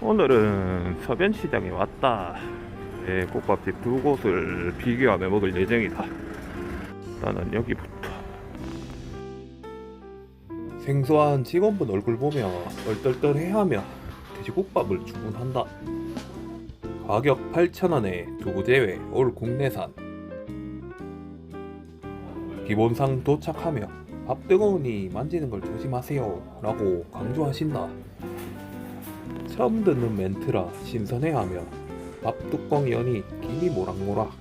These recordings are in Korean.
오늘은 서변시장에 왔다. 네, 꽃밥집 두 곳을 비교하며 먹을 예정이다. 나는 여기부터. 생소한 직원분 얼굴 보며 얼떨떨해하며 돼지국밥을 주문한다. 가격 8,000원에 두부 제외 올 국내산. 기본상 도착하며 밥 뜨거우니 만지는 걸 조심하세요 라고 강조하신다. 처음 듣는 멘트라 신선해하며 밥 뚜껑 여니 김이 모락모락.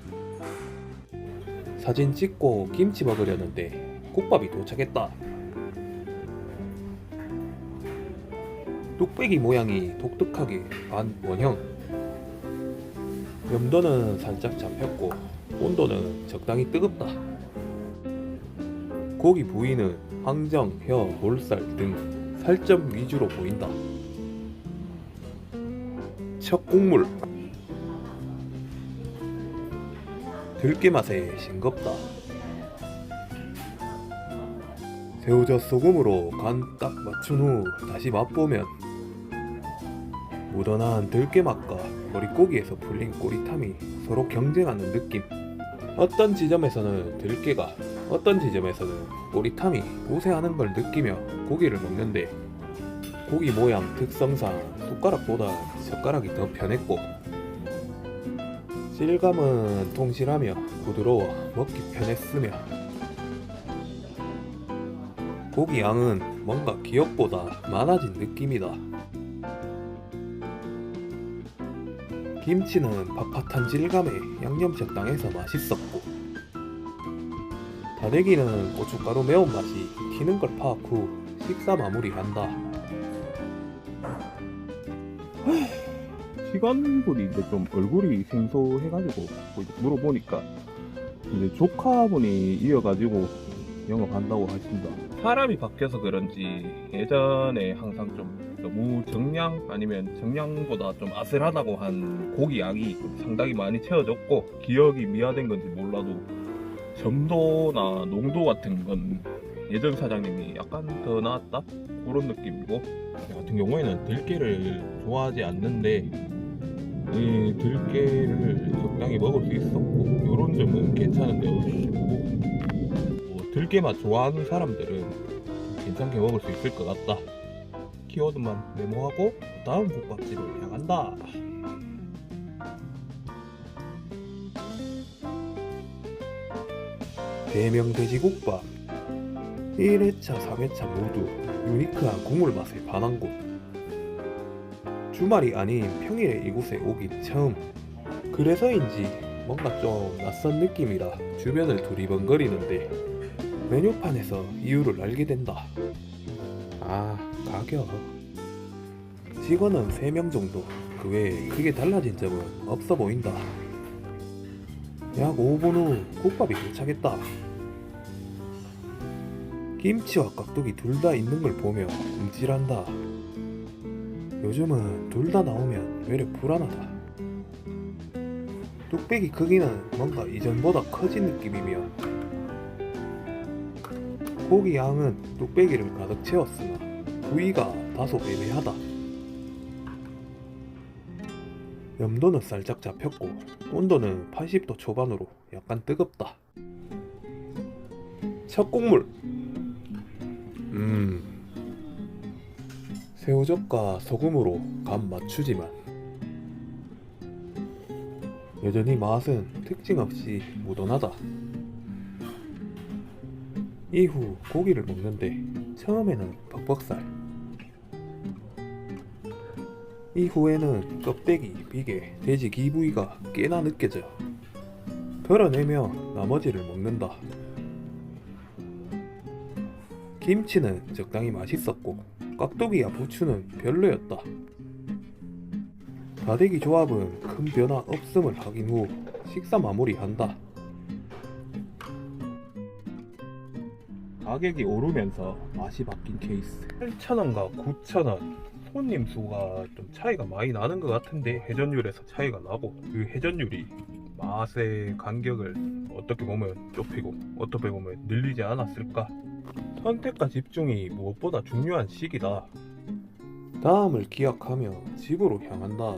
사진 찍고 김치 먹으려는데 국밥이 도착했다. 뚝배기 모양이 독특하게 반 원형. 염도는 살짝 잡혔고 온도는 적당히 뜨겁다. 고기 부위는 항정, 혀, 볼살 등 살점 위주로 보인다. 첫 국물 들깨 맛에 싱겁다. 새우젓 소금으로 간 딱 맞춘 후 다시 맛보면 무던한 들깨 맛과 머릿고기에서 풀린 꼬릿함이 서로 경쟁하는 느낌. 어떤 지점에서는 들깨가, 어떤 지점에서는 꼬릿함이 우세하는 걸 느끼며 고기를 먹는데 고기 모양 특성상 숟가락보다 젓가락이 더 편했고 질감은 통실하며 부드러워 먹기 편했으며 고기 양은 뭔가 기억보다 많아진 느낌이다. 김치는 팍팍한 질감에 양념 적당해서 맛있었고 다대기는 고춧가루 매운맛이 튀는 걸 파악 후 식사 마무리한다. 시간분이 이제 좀 얼굴이 생소해가지고 물어보니까 이제 조카분이 이어가지고 영업한다고 하신다. 사람이 바뀌어서 그런지 예전에 항상 좀 너무 정량 아니면 정량보다 좀 아슬하다고 한 고기 양이 좀 상당히 많이 채워졌고 기억이 미화된 건지 몰라도 점도나 농도 같은 건 예전 사장님이 약간 더 나았다 그런 느낌이고 저 같은 경우에는 들깨를 좋아하지 않는데 이 들깨를 적당히 먹을 수 있었고 이런 점은 괜찮은데 뭐 들깨 맛 좋아하는 사람들은 괜찮게 먹을 수 있을 것 같다. 키워드만 메모하고 다음 국밥집을 향한다. 대명 돼지국밥. 1회차, 3회차 모두 유니크한 국물 맛에 반한 곳. 주말이 아닌 평일에 이곳에 오긴 처음. 그래서인지 뭔가 좀 낯선 느낌이라 주변을 두리번거리는데 메뉴판에서 이유를 알게 된다. 아 가격. 직원은 3명 정도. 그 외에 크게 달라진 점은 없어 보인다 약 5분 후 국밥이 도착했다 김치와 깍두기 둘 다 있는 걸 보며 움찔한다. 요즘은 둘 다 나오면 외려 불안하다. 뚝배기 크기는 뭔가 이전보다 커진 느낌이며 고기 양은 뚝배기를 가득 채웠으나 부위가 다소 애매하다. 염도는 살짝 잡혔고 온도는 80도 초반으로 약간 뜨겁다. 첫 곡물 음 새우젓과 소금으로 간 맞추지만 여전히 맛은 특징 없이 무던하다. 이후 고기를 먹는데 처음에는 벅벅살 이후에는 껍데기, 비계, 돼지 기부위가 꽤나 느껴져 덜어내며 나머지를 먹는다. 김치는 적당히 맛있었고 깍두기와 부추는 별로였다. 다대기 조합은 큰 변화 없음을 확인 후 식사 마무리한다. 가격이 오르면서 맛이 바뀐 케이스. 8,000원과 9,000원. 손님 수가 좀 차이가 많이 나는 것 같은데 회전율에서 차이가 나고 그 회전율이 맛의 간격을 어떻게 보면 좁히고 어떻게 보면 늘리지 않았을까 선택과 집중이 무엇보다 중요한 시기다 다음을 기약하며 집으로 향한다.